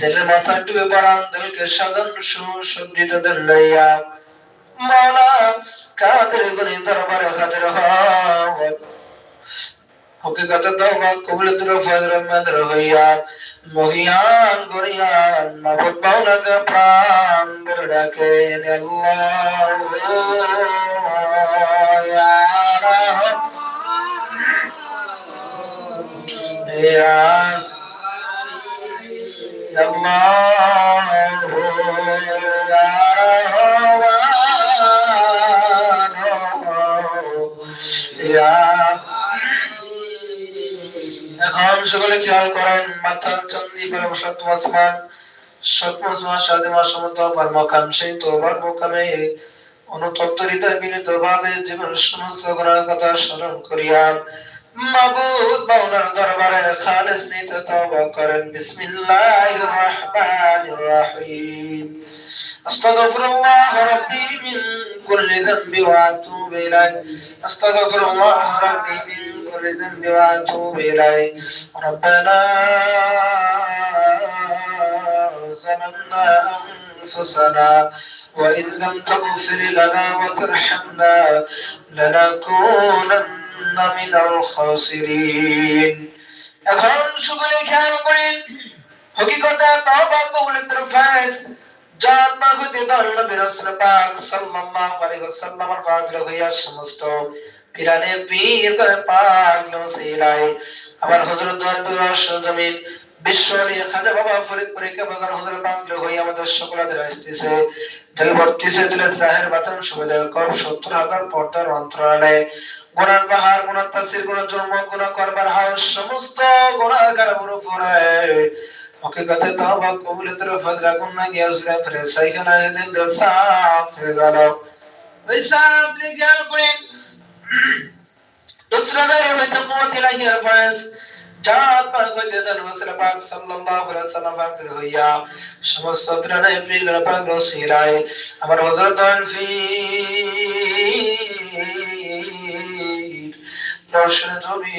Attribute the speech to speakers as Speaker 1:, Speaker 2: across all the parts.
Speaker 1: দিলের মাথা টুপে বাড়ান দিলকে সাজান সুসজ্জিত দিল লইয়া। মাওলা কাদের গুনি দরবারে হাজির হও হকিকত তওবা কবুলত রফাদ রহমত রহিয়া মহিয়ান গরিয়ান মাবুদ মাওলা কা প্রাণ ডাকে আল্লাহ। ইয়া রাহ ইয়া এখন সকলে খেয়াল করেন মাথা চন্দি আসমান মকাম সেই অনুতপ্ত হৃদয় বিনীত ভাবে জীবন সমস্ত কথা স্মরণ করিয়া মাবুদ মাওলার দরবারে খালিস নিতে তওবা করেন বিসমিল্লাহির রহমানির রহিম أستغفر الله ربي من كل ذنب وأتوب إليه أستغفر الله ربي من كل ذنب وأتوب إليه ربنا ظلمنا أنفسنا وإن لم تغفر لنا وترحمنا لنكونن মিনাল খাসিরিন এখন সকলে খেয়াল করেন হকিকতে তওবা কবুলের ফায়স যার মাগুতে দল্লা বিরাসুল পাক সাল্লাল্লাহু আলাইহি ওয়াসাল্লামের ফাদল হইয়া সমস্ত পিরানে পীর পাক নসিলায়। আমার হযরত দোয়ার পিরাস জমিন বিশ্বরে খাজা বাবা ফরিদপুরে কেবলার হজর বাংলা হয়ে আমাদের সকলাদের আসতেছে। দিল বর্তিছে দিলে জাহের বাতান সুবিধা কম সত্তর হাজার পর্দার অন্তরালে গুনার পাহাড় গুনার তাসির গুনার জন্ম গুনা করবার হাউস, সমস্ত গুনাহগার উপরে। হকিকতে কবুলের ফরে সাইখানা দিল দিল, সাফ হয়ে গেল। দুসরা দারে কুমতি সমস্ত আমার রোশন জমি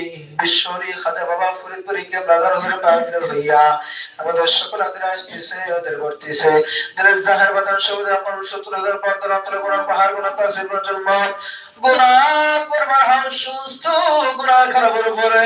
Speaker 1: আদের আসতেছে ওদের জাহের বাদান শব্দ আপন 70000 পর্দার অন্তরে কোরআন পাহাড় গুনাহ তাসির জন্ম। গুনাহ করবার হাম সুস্থ, গুণা খারাপের উপরে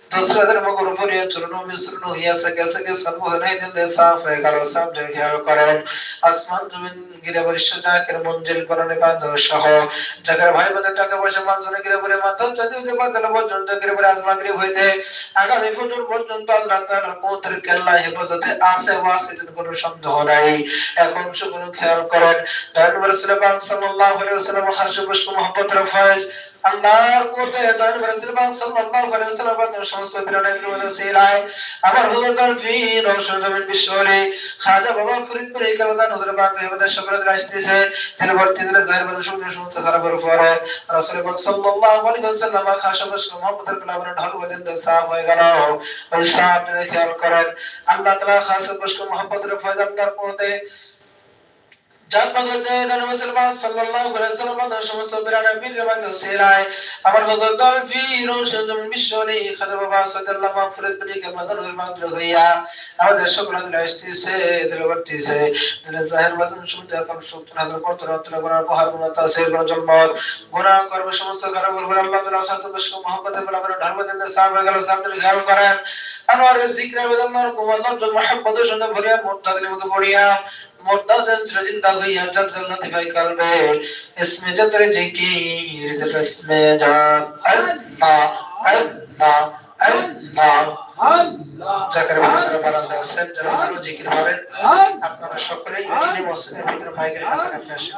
Speaker 1: মগর উপরে চরণ মিশ্রণ হইয়া সকে সকে সর্ব নাই দিন দে সাফ হয়ে গেল সব জন খেয়াল করেন আসমান জমিন গিরে বরিষ্ঠ জাকের মঞ্জিল পরনে বাঁধ সহ জাকের ভাই বোনের টাকা পয়সা মানসনে গিরে বলে মাথা চাঁদি হতে পাতলা পর্যন্ত গিরে বলে আজমা গিরে হইতে আগামী ফজর পর্যন্ত আল্লাহ তাআলার পৌত্রের কেল্লা হেফাজতে আছে ওয়াসে কোনো সন্দেহ নাই এখন শুধু খেয়াল করেন দয়ানবী রাসূলুল্লাহ সাল্লাল্লাহু আলাইহি ওয়াসাল্লাম খাশে পুষ্প মহব্বতের ফয়েজ আল্লাহর কোতে দয়ানবী রাসূলুল্লাহ সাল্লাল্লাহু আলাইহি ওয়াসাল্লাম সমস্ত বিরানের বিরোধে সিলাই আমার হুজুর বিশ্বরে খাজা বাবা এই কারণে পাক আসতেছে তিনি বর্তি দিলে জাহির সমস্ত সমস্ত উপরে রাসূল পাক সাল্লাল্লাহু আলাইহি ওয়াসাল্লাম মুহাম্মদের সাফ হয়ে গেল। ওই সাফ খেয়াল করেন। আল্লাহ তাআলা মুহাম্মদের জান বাগতে দান মুসলমান সাল্লাল্লাহু আলাইহি ওয়াসাল্লাম সমস্ত ধর্ম দিন সাহাব গেল সামনে খেয়াল করেন। مردادن چردین داغی اجر جنتی بای قلبه اسم جتر ذکیر جتر اسم جان اللہ اللہ اللہ যাকের ভিতরে বারান্দা আছেন যারা ভালো জিকির করেন আপনারা সকলেই মসজিদের ভিতরে মাইকের কাছাকাছি আসেন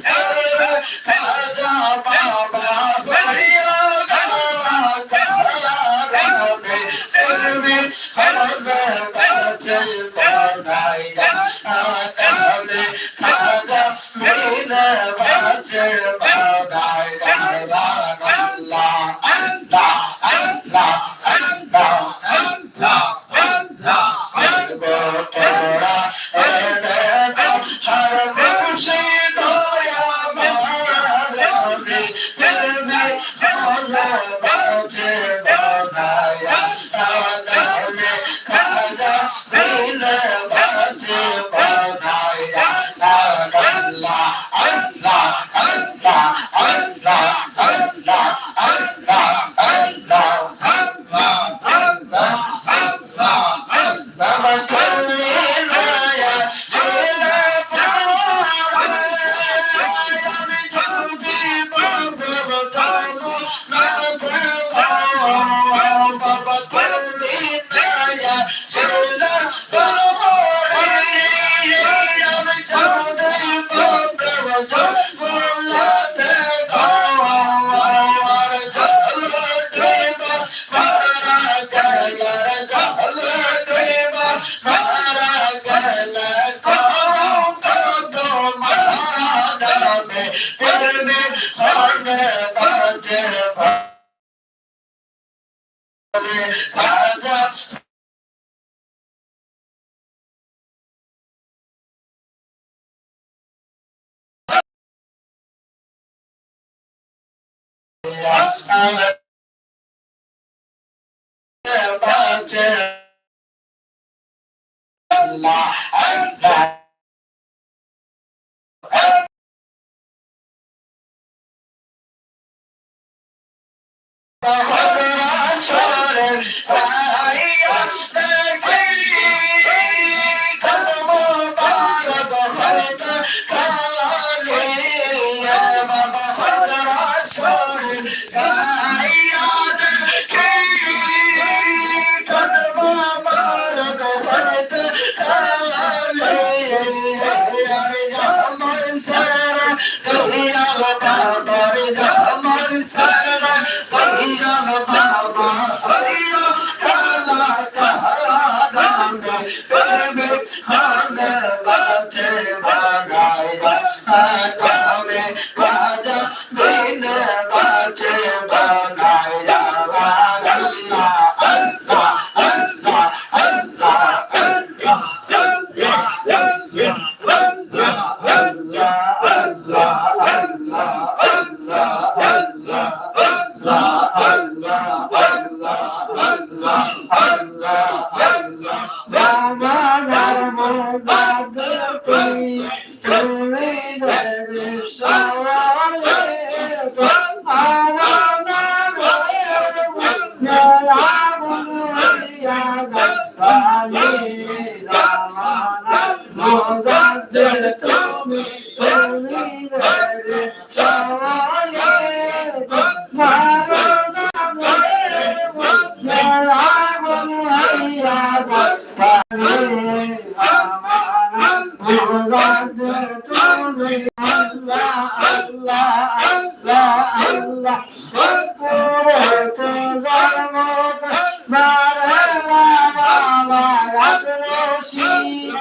Speaker 2: Jesus. Hasbunallah ve الله أكبر Muhammad Rasulullah I will, I'll.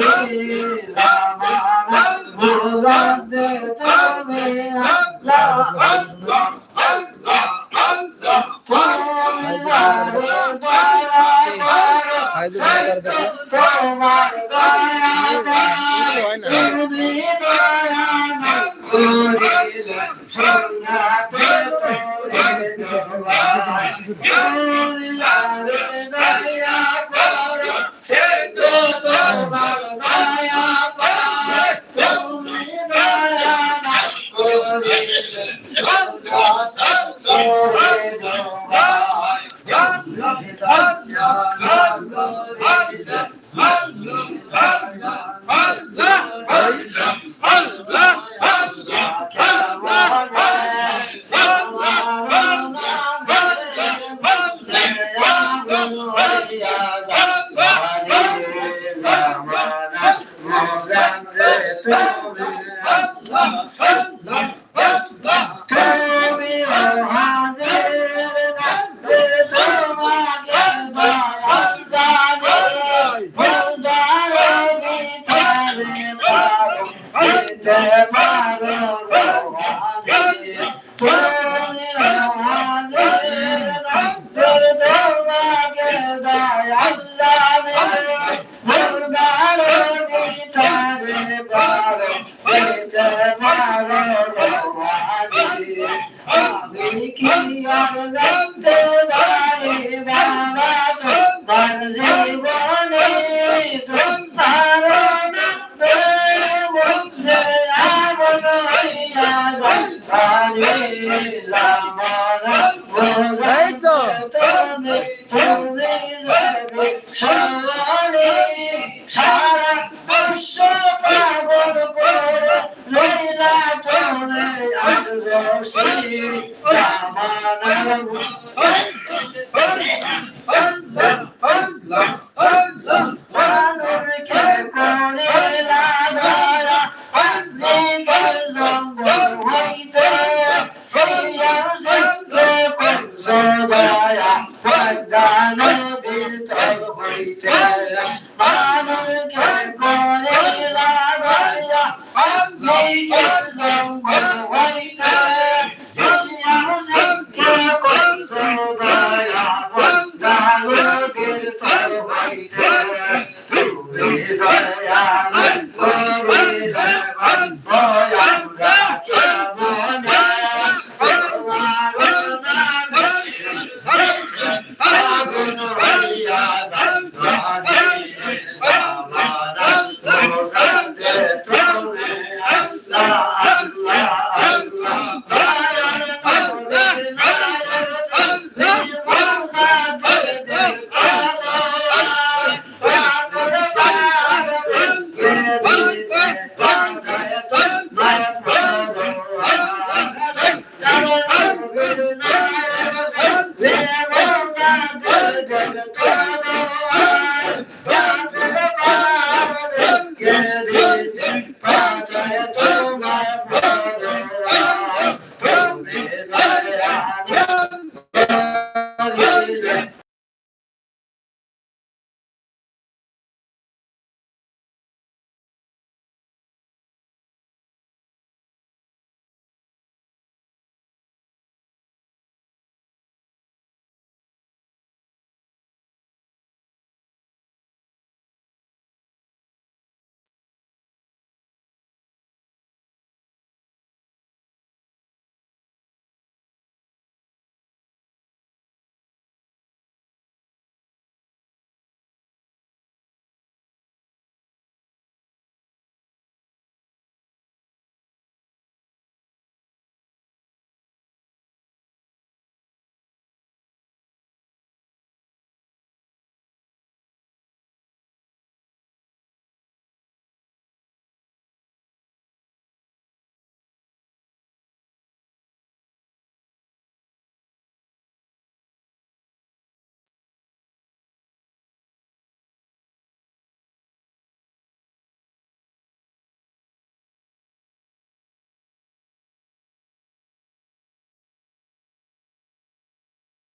Speaker 2: Hallelujah. of পারো রোহানি তুমি মহাদেব তোমাকে দয়া জানে ভুলদারে বিচারে পারো পেতে পারো রোহানি আমি কি আর জানতে পারি বাবা তোমার জীবনে তোমার নামে মধ্যে আগুন হইয়া যায় এই তো তুমি তুমি যাবে সবারে সারা বিশ্ব পাগল করে লইলা তোরে আজ রসি জামানা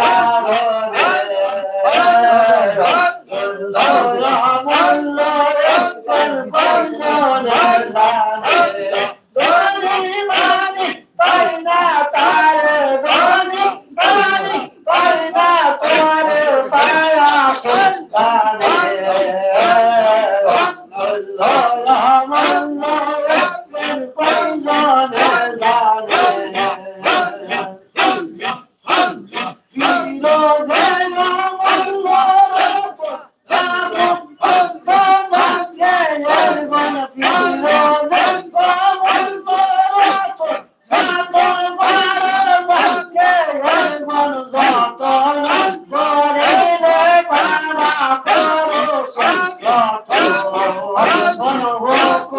Speaker 2: পায়া favor.